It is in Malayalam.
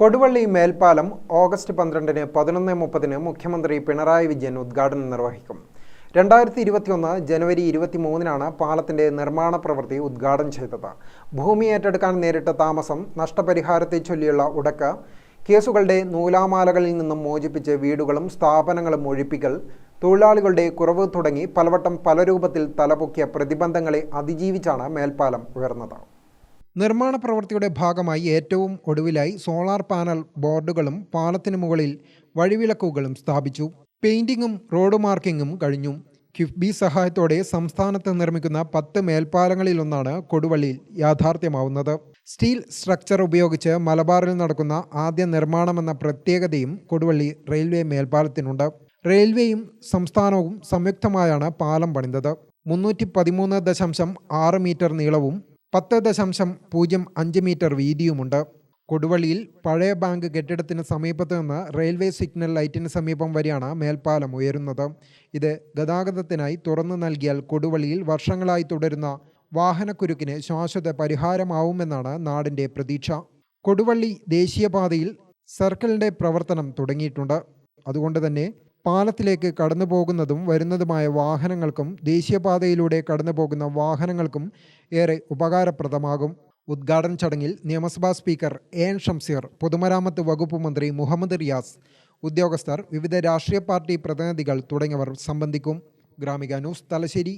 കൊടുവള്ളി മേൽപ്പാലം ഓഗസ്റ്റ് പന്ത്രണ്ടിന് പതിനൊന്ന് മുപ്പതിന് മുഖ്യമന്ത്രി പിണറായി വിജയൻ ഉദ്ഘാടനം നിർവഹിക്കും. രണ്ടായിരത്തി ഇരുപത്തിയൊന്ന് ജനുവരി ഇരുപത്തിമൂന്നിനാണ് പാലത്തിന്റെ നിർമ്മാണ പ്രവൃത്തി ഉദ്ഘാടനം ചെയ്തത്. ഭൂമി ഏറ്റെടുക്കാൻ നേരിട്ട താമസം നഷ്ടപരിഹാരത്തെ ചൊല്ലിയുള്ള ഉടക്ക് കേസുകളുടെ നൂലാമാലകളിൽ നിന്നും മോചിപ്പിച്ച് വീടുകളും സ്ഥാപനങ്ങളും ഒഴിപ്പിക്കൽ തൊഴിലാളികളുടെ കുറവ് തുടങ്ങി പലവട്ടം പല രൂപത്തിൽ തലപൊക്കിയ പ്രതിബന്ധങ്ങളെ അതിജീവിച്ചാണ് മേൽപ്പാലം ഉയർന്നത്. നിർമ്മാണ പ്രവൃത്തിയുടെ ഭാഗമായി ഏറ്റവും ഒടുവിലായി സോളാർ പാനൽ ബോർഡുകളും പാലത്തിന് മുകളിൽ വഴിവിളക്കുകളും സ്ഥാപിച്ചു. പെയിന്റിങ്ങും റോഡ് മാർക്കിങ്ങും കഴിഞ്ഞു. കിഫ്ബി സഹായത്തോടെ സംസ്ഥാനത്ത് നിർമ്മിക്കുന്ന പത്ത് മേൽപ്പാലങ്ങളിലൊന്നാണ് കൊടുവള്ളിയിൽ യാഥാർത്ഥ്യമാവുന്നത്. സ്റ്റീൽ സ്ട്രക്ചർ ഉപയോഗിച്ച് മലബാറിൽ നടക്കുന്ന ആദ്യ നിർമ്മാണമെന്ന പ്രത്യേകതയും കൊടുവള്ളി റെയിൽവേ മേൽപ്പാലത്തിനുണ്ട്. റെയിൽവേയും സംസ്ഥാനവും സംയുക്തമായാണ് പാലം പണിതത്. മുന്നൂറ്റി പതിമൂന്ന് ദശാംശം ആറ് മീറ്റർ നീളവും പത്ത് ദശാംശം പൂജ്യം അഞ്ച് മീറ്റർ വീതിയുമുണ്ട്. കൊടുവള്ളിയിൽ പഴയ ബാങ്ക് കെട്ടിടത്തിന് സമീപത്ത് നിന്ന് റെയിൽവേ സിഗ്നൽ ലൈറ്റിന് സമീപം വരെയാണ് മേൽപ്പാലം ഉയരുന്നത്. ഇത് ഗതാഗതത്തിനായി തുറന്നു നൽകിയാൽ കൊടുവള്ളിയിൽ വർഷങ്ങളായി തുടരുന്ന വാഹനക്കുരുക്കിന് ശാശ്വത പരിഹാരമാവുമെന്നാണ് നാടിന്റെ പ്രതീക്ഷ. കൊടുവള്ളി ദേശീയപാതയിൽ സർക്കിളിന്റെ പ്രവർത്തനം തുടങ്ങിയിട്ടുണ്ട്. അതുകൊണ്ട് തന്നെ പാലത്തിലേക്ക് കടന്നു പോകുന്നതും വരുന്നതുമായ വാഹനങ്ങൾക്കും ദേശീയപാതയിലൂടെ കടന്നു പോകുന്ന വാഹനങ്ങൾക്കും ഏറെ ഉപകാരപ്രദമാകും. ഉദ്ഘാടന ചടങ്ങിൽ നിയമസഭാ സ്പീക്കർ എ എൻ ഷംസീർ പൊതുമരാമത്ത് വകുപ്പ് മന്ത്രി മുഹമ്മദ് റിയാസ് ഉദ്യോഗസ്ഥർ വിവിധ രാഷ്ട്രീയ പാർട്ടി പ്രതിനിധികൾ തുടങ്ങിയവർ സംബന്ധിക്കും. ഗ്രാമിക ന്യൂസ് തലശ്ശേരി.